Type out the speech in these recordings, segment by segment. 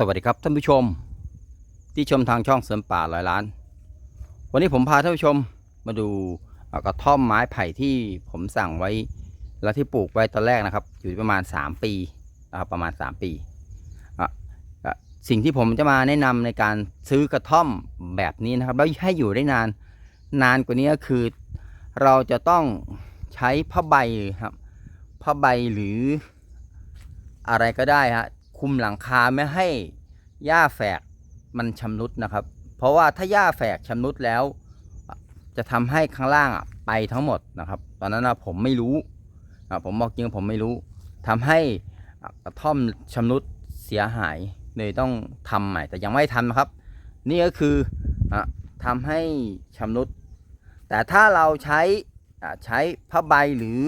สวัสดีครับท่านผู้ชม ที่ชมทางช่องเสริมป่าร้อยล้าน วันนี้ผมพาท่านผู้ชมมาดูกระท่อมไม้ไผ่ที่ผมสั่งไว้ และที่ปลูกไว้ตอนแรกนะครับ อยู่ประมาณ 3 ปีนะครับประมาณ 3 ปีสิ่งที่ผมจะมาแนะนำในการซื้อกระท่อมแบบนี้นะครับแล้วให้อยู่ได้นานนานกว่านี้ก็คือ เราจะต้องใช้ผ้าใบครับผ้าใบหรืออะไรก็ได้ฮะ คุมหลังคาไม่ให้หญ้าแฝกมันชำรุดนะครับ เพราะว่าถ้าหญ้าแฝกชำรุดแล้ว จะทำให้ข้างล่างอะไปทั้งหมดนะครับ ตอนนั้นผมไม่รู้ผมบอกจริงผมไม่รู้ทำให้กระท่อมชำรุดเสียหายเลยต้องทำใหม่ แต่ยังไม่ทำนะครับ นี่ก็คืออทำให้ชำรุด แต่ถ้าเราใช้ใช้ผ้าใบหรือ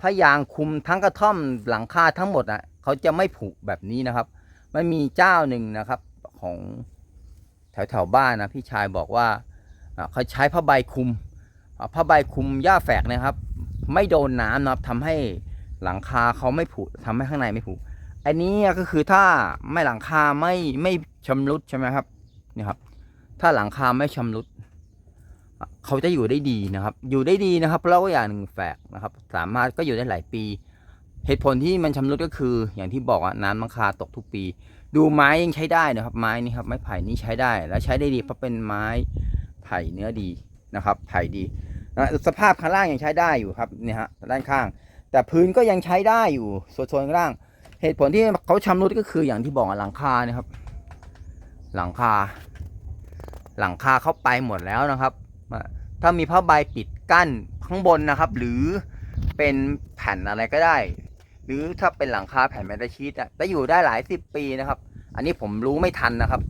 ผ้ายางคุมทั้งกระท่อมหลังคาทั้งหมดอะ เขาจะไม่ผุแบบนี้นะครับ มันมีเจ้าหนึ่งนะครับของแถวแถวๆบ้านนะพี่ชายบอกว่าเขาใช้ผ้าใบคลุมผ้าใบคลุมหญ้าแฝกนะครับ ไม่โดนน้ำนะครับทำให้หลังคาเขาไม่ผุทำให้ข้างในไม่ผุอันนี้ก็คือถ้าไม่หลังคาไม่ไม่ชำรุดใช่ไหมครับนี่ครับ ถ้าหลังคาไม่ชำรุด เขาจะอยู่ได้ดีนะครับ อยู่ได้ดีนะครับแล้วก็อย่างหนึ่งแฝกนะครับ สามารถก็อยู่ได้หลายปี เหตุผลที่มันชำรุดก็คืออย่างที่บอกอะน้ำหลังคาตกทุกปี ดูไม้ยังใช้ได้นะครับ ไม้นี่ครับไม้ไผ่นี่ใช้ได้ และใช้ได้ดีเพราะเป็นไม้ไผ่เนื้อดีนะครับ ไผ่ดีนะสภาพข้างล่างยังใช้ได้อยู่ครับเนี่ยฮะด้านข้าง แต่พื้นก็ยังใช้ได้อยู่ส่วนส่วนข้างล่าง เหตุผลที่เขาชำรุดก็คืออย่างที่บอกอะหลังคาเนี่ยครับ หลังคา หลังคาเข้าไปหมดแล้วนะครับ ถ้ามีผ้าใบปิดกั้นข้างบนนะครับ หรือเป็นแผ่นอะไรก็ได้ หรือถ้าเป็นหลังคาแผ่นแมตชีตอะจะอยู่ได้หลายสิบปีนะครับ อันนี้ผมรู้ไม่ทันนะครับ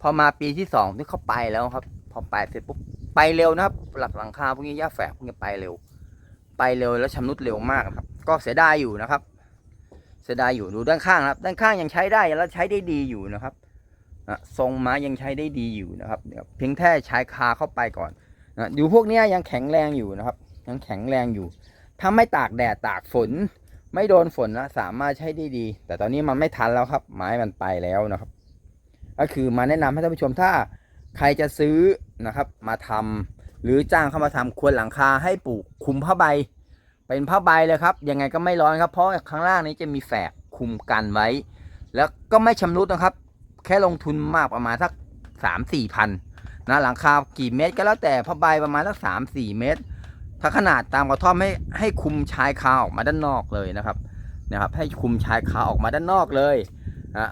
พอมาปีที่สองที่เขาไปแล้วครับ พอไปเสร็จปุ๊บไปเร็วนะครับ หลักหลังคาพวกนี้หญ้าแฝกพวกนี้ไปเร็ว ไปเร็วแล้วชำรุดเร็วมากครับ ก็เสียดายอยู่นะครับ เสียดายอยู่ดูด้านข้างครับ ด้านข้างยังใช้ได้แล้วใช้ได้ดีอยู่นะครับทรงไม้ยังใช้ได้ดีอยู่นะครับเพียงแค่ใช้คาเข้าไปก่อนนะอยู่พวกนี้ยยังแข็งแรงอยู่นะครับ ยังแข็งแรงอยู่ถ้าไม่ตากแดดตากฝน ไม่โดนฝนนะสามารถใช้ได้ดี แต่ตอนนี้มันไม่ทันแล้วครับ ไม้มันไปแล้วนะครับ ก็คือมาแนะนำให้ท่านผู้ชมถ้าใครจะซื้อนะครับ มาทำหรือจ้างเข้ามาทำควรหลังคาให้ปลูกคุมผ้าใบ เป็นผ้าใบเลยครับยังไงก็ไม่ร้อนครับเพราะข้างล่างนี้จะมีแฝกคุมกันไว้ แล้วก็ไม่ชำรุดนะครับ แค่ลงทุนมากประมาณสักสามสี่พันนะหลังคากี่เมตรก็แล้วแต่ผ้าใบประมาณสักสามสี่เมตร ถ้าขนาดตามกระท่อมให้ให้คุมชายคาออกมาด้านนอกเลยนะครับนะครับให้คุมชายคาออกมาด้านนอกเลยนะ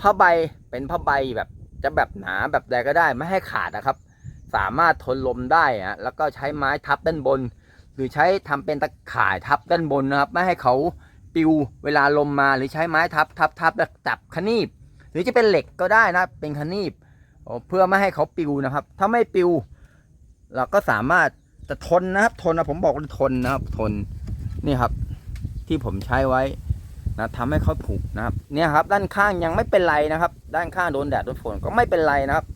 ผ้าใบเป็นผ้าใบแบบจะแบบหนาแบบใดก็ได้ไม่ให้ขาดนะครับ สามารถทนลมได้อะแล้วก็ใช้ไม้ทับด้านบน หรือใช้ทำเป็นตะข่ายทับด้านบนนะครับ ไม่ให้เขาปิวเวลาลมมาหรือใช้ไม้ทับทับทับแล้วจับขนีบ หรือจะเป็นเหล็กก็ได้นะเป็นขนีบเพื่อไม่ให้เขาปิวนะครับ ถ้าไม่ปิว เราก็สามารถ จะทนนะครับ ทนนะผมบอกว่าทนนะครับ ทนนี่ครับ ที่ผมใช้ไว้นะทำให้เขาผุนะครับ เนี่ยครับ ด้านข้างยังไม่เป็นไรนะครับ ด้านข้างโดนแดดโดนฝนก็ไม่เป็นไรนะครับ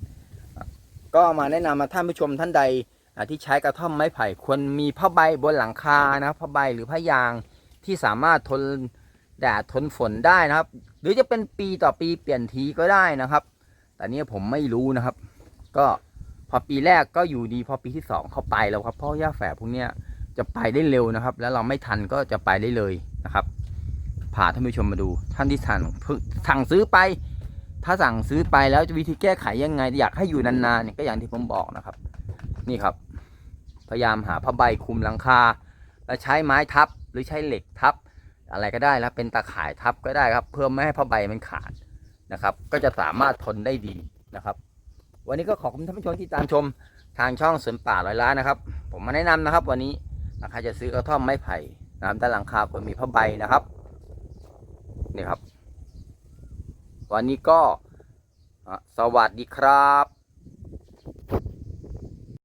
ก็มาแนะนำมาท่านผู้ชมท่านใดที่ใช้กระท่อมไม้ไผ่ควรมีผ้าใบบนหลังคานะครับผ้าใบหรือผ้ายางที่สามารถทนแดดทนฝนได้นะครับ หรือจะเป็นปีต่อปีเปลี่ยนทีก็ได้นะครับ แต่เนี้ผมไม่รู้นะครับ ก็ พอปีแรกก็อยู่ดีพอปีที่สองเขาไปแล้วครับเพราะหญ้าแฝกพวกเนี้ยจะไปได้เร็วนะครับ แล้วเราไม่ทันก็จะไปได้เลยนะครับพาท่านผู้ชมมาดู ท่านที่สั่งสั่งซื้อไป ถ้าสั่งซื้อไปแล้วจะวิธีแก้ไขยังไง อยากให้อยู่นานๆเนี่ยก็อย่างที่ผมบอกนะครับ นี่ครับ พยายามหาผ้าใบคุมหลังคา แล้วใช้ไม้ทับหรือใช้เหล็กทับ อะไรก็ได้แล้วเป็นตาข่ายทับก็ได้ครับ เพื่อไม่ให้ผ้าใบมันขาดนะครับ ก็จะสามารถทนได้ดีนะครับ วันนี้ก็ขอบคุณท่านผู้ชมที่ตามชมทางช่องสวนป่าร้อยล้านนะครับ ผมมาแนะนำนะครับ วันนี้ใครจะซื้อกระท่อมไม้ไผ่นะครับด้านหลังคาผมมีผ้าใบนะครับนี่ครับ วันนี้ก็สวัสดีครับ